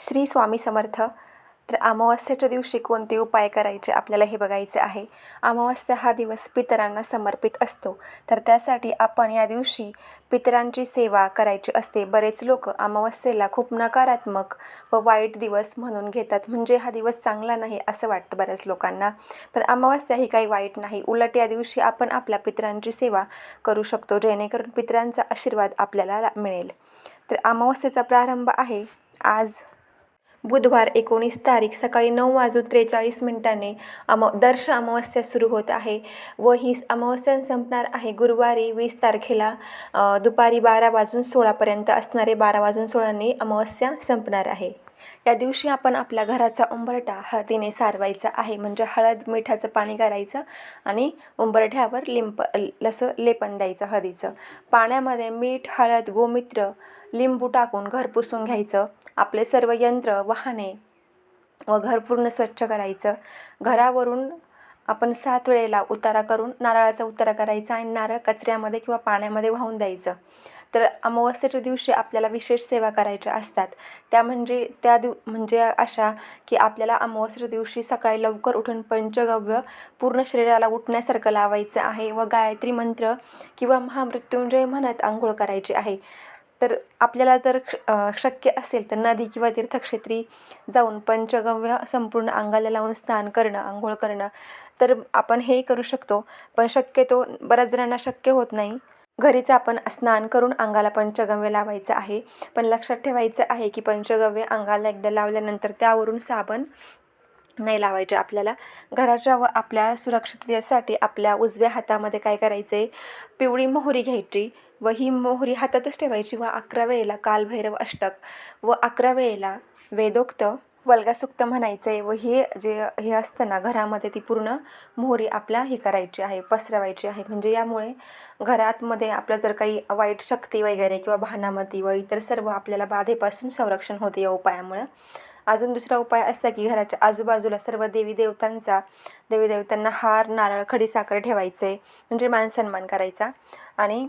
श्री स्वामी समर्थ तर अमावास्याच्या दिवशी कोणते उपाय करायचे आपल्याला हे बघायचे आहे? अमावस्या हा दिवस पितरांना समर्पित असतो. तर त्यासाठी आपण या दिवशी पितरांची सेवा करायची असते. बरेच लोक अमावस्येला खूप नकारात्मक व वाईट दिवस म्हणून घेतात. म्हणजे हा दिवस चांगला नाही असं वाटतं बऱ्याच लोकांना. पण अमावस्या ही काही वाईट नाही. उलट या दिवशी आपण आपल्या पितरांची सेवा करू शकतो जेणेकरून पितरांचा आशीर्वाद आपल्याला मिळेल. तर अमावस्येचा प्रारंभ आहे. आज बुधवार एकोणीस तारीख सकाळी नऊ वाजून त्रेचाळीस मिनिटांनी अम दर्श अमावस्या सुरू होत आहे व ही अमावस्या संपणार आहे गुरुवारी वीस तारखेला. दुपारी बारा वाजून सोळापर्यंत असणारे बारा वाजून सोळांनी अमावस्या संपणार आहे. या दिवशी आपण आपल्या घराचा उंबरठा हळदीने सारवायचा आहे. म्हणजे हळद मिठाचं पाणी करायचं आणि उंबरठ्यावर लिंप लसं लेपन द्यायचं हळदीचं. पाण्यामध्ये मीठ हळद गोमित्र लिंबू टाकून घर पुसून घ्यायचं. आपले सर्व यंत्र वाहने व घर पूर्ण स्वच्छ करायचं. घरावरून आपण सात वेळेला उतारा करून नारळाचा उतारा करायचा आणि नारळ कचऱ्यामध्ये किंवा पाण्यामध्ये वाहून द्यायचं. तर अमावस्येच्या दिवशी आपल्याला विशेष सेवा करायच्या असतात. त्या म्हणजे त्या दिव म्हणजे अशा की आपल्याला अमावस्येच्या दिवशी सकाळी लवकर उठून पंचगव्य पूर्ण शरीराला उठण्यासारखं लावायचं आहे व गायत्री मंत्र किंवा महामृत्युंजय म्हणत आंघोळ करायची आहे. तर आपल्याला जर क्ष- शक्य असेल तर नदी किंवा तीर्थक्षेत्री जाऊन पंचगव्य संपूर्ण अंगाला लावून स्नान करणं आंघोळ करणं तर आपण हे करू शकतो. पण शक्यतो बऱ्याच जणांना शक्य होत नाही. घरीच आपण स्नान करून अंगाला पंचगव्य लावायचं आहे. पण लक्षात ठेवायचं आहे की पंचगव्य अंगाला एकदा लावल्यानंतर त्यावरून साबण नाही लावायचे. आपल्याला घराच्या व आपल्या सुरक्षिततेसाठी आपल्या उजव्या हातामध्ये काय करायचं आहे पिवळी मोहरी घ्यायची व ही मोहरी हातातच ठेवायची व अकरा वेळेला कालभैरव अष्टक व अकरा वेळेला वेदोक्त वल्गासुक्त म्हणायचं आहे व हे जे हे असतं ना घरामध्ये ती पूर्ण मोहरी आपल्या हे करायची आहे पसरवायची आहे. म्हणजे यामुळे घरातमध्ये आपलं जर काही वाईट शक्ती वगैरे किंवा भानामती व इतर सर्व आपल्याला बाधेपासून संरक्षण होते या उपायामुळं. अजून दुसरा उपाय असा की घराच्या आजूबाजूला सर्व देवी देवतांचा देवी देवतांना हार नारळ खडीसाखर ठेवायचे म्हणजे मान सन्मान करायचा. आणि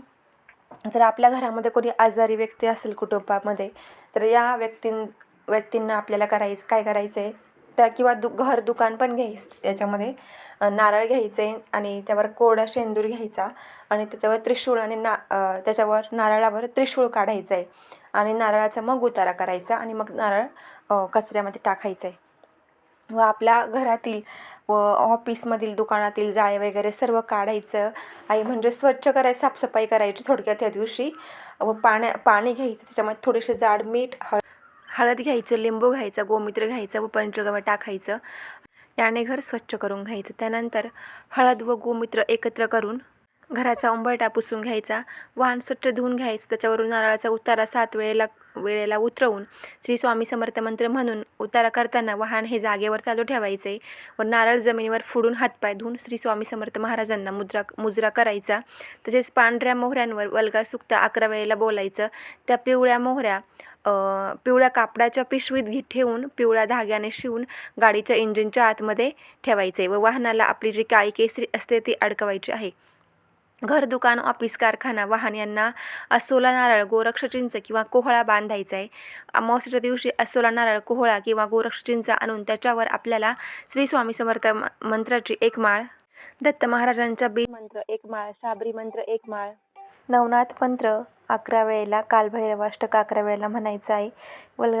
जर आपल्या घरामध्ये कोणी आजारी व्यक्ती असेल कुटुंबामध्ये तर या व्यक्तीं व्यक्तींना आपल्याला करायचं काय करायचं आहे त्या किंवा दु घर दुकान पण घ्यायचं त्याच्यामध्ये नारळ घ्यायचे आणि त्यावर कोडा शेंदूर घ्यायचा आणि त्याच्यावर त्रिशूळ आणि ना त्याच्यावर नारळावर त्रिशूळ काढायचं आहे आणि नारळाचा मग उतारा करायचा आणि मग नारळ कचऱ्यामध्ये टाकायचं आहे व आपल्या घरातील व ऑफिसमधील दुकानातील जाळे वगैरे सर्व काढायचं. आई म्हणजे स्वच्छ करायचं साफसफाई करायची थोडक्यात त्या दिवशी. व पाण्या पाणी घ्यायचं त्याच्यामध्ये थोडेसे जाड मीठ हळ हळद घ्यायचं लिंबू घ्यायचं गोमित्र घ्यायचं व पंचगव्य टाकायचं. याने घर स्वच्छ करून घ्यायचं. त्यानंतर हळद व गोमित्र एकत्र करून घराचा उंबरठा पुसून घ्यायचा. वाहन स्वच्छ धुवून घ्यायचं. त्याच्यावरून नारळाचा उतारा सात वेळेला वेळेला उतरवून श्री स्वामी समर्थ मंत्र म्हणून उतारा करताना वाहन हे जागेवर चालू ठेवायचे व नारळ जमिनीवर फोडून हातपाय धुवून श्री स्वामी समर्थ महाराजांना मुद्रा मुजरा करायचा. तसेच पांढऱ्या मोहऱ्यांवर वल्गा सुक्त अकरा वेळेला बोलायचं. त्या पिवळ्या मोहऱ्या पिवळ्या कापडाच्या पिशवीत घे ठेवून पिवळ्या धाग्याने शिवून गाडीच्या इंजिनच्या आतमध्ये ठेवायचे व वाहनाला आपली जी काळी केसरी असते ती अडकवायची आहे. घर दुकान ऑफिस कारखाना वाहन यांना अस्सोला नारळ गोरक्ष चिंच किंवा कोहळा बांधायचा आहे अमावस्येच्या दिवशी अस्सोला नारळ कोहळा किंवा गोरक्ष चिंच आणून त्याच्यावर आपल्याला श्री स्वामी समर्थ म- मंत्राची एक माळ दत्त महाराजांचा बी मंत्र एक माळ शाबरी मंत्र एक माळ नवनाथ मंत्र अकरा वेळेला कालभैरव अष्टक अकरा वेळेला म्हणायचं आहे वल